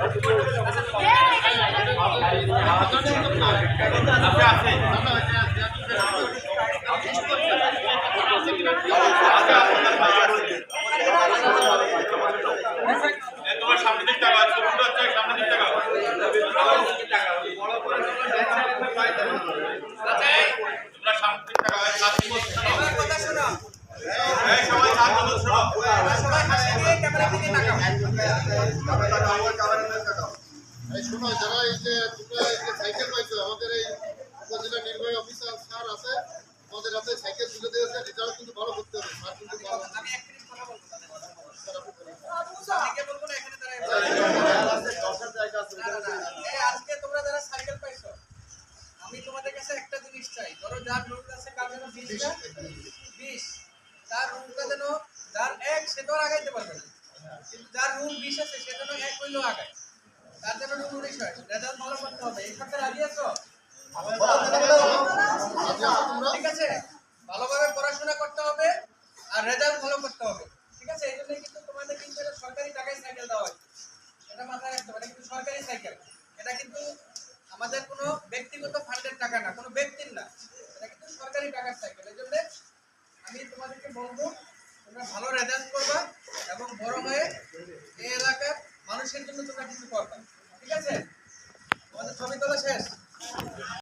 আছে উল্টো হচ্ছে সামনে দিক টাকা তোমরা সামনে দিক টাকা সাথে বসছো এই শোনো যারা এই যে সাইকেল পাইছো আমাদের এই উপজেলা নির্বাহী অফিসার স্যার আছে আমাদের হাতে সাইকেল তুলে দিয়েছে রেজাল্ট কিন্তু ভালো করতে হবে স্যার কিন্তু ভালো। দশের জায়গা আছে। আজকে তোমরা যারা সাইকেল পাইছো আমি তোমাদের কাছে একটা জিনিস চাই। ধরো যার রুট আছে কার যেন বিশ বিশ। তার রুটটা যেন যার এক সে তো আর আগাইতে পারবে না। কিন্তু যার রুট বিশ আছে সে যেন এক হইলেও আগায়। তার ভালোভাবে পড়াশোনা করতে হবে আর রেজাল্ট ভালো করতে হবে। ঠিক আছে? এই জন্য কিন্তু তোমাদের কিন্তু সরকারি টাকায় সাইকেল দেওয়া হয় এটা মাথায় রাখতে হবে। কিন্তু সরকারি সাইকেল। এটা কিন্তু আমাদের কোনো ব্যক্তিগত ফান্ডের টাকা না, কোনো ব্যক্তির না। এটা কিন্তু সরকারি টাকার সাইকেল। এই জন্য আমি তোমাদেরকে বলব, তোমরা ভালো রেজাল্ট করবা এবং বড় হয়ে মানুষের জন্য তোমরা কিছু করবে ঠিক আছে? আমাদের ছবি তোলা শেষ?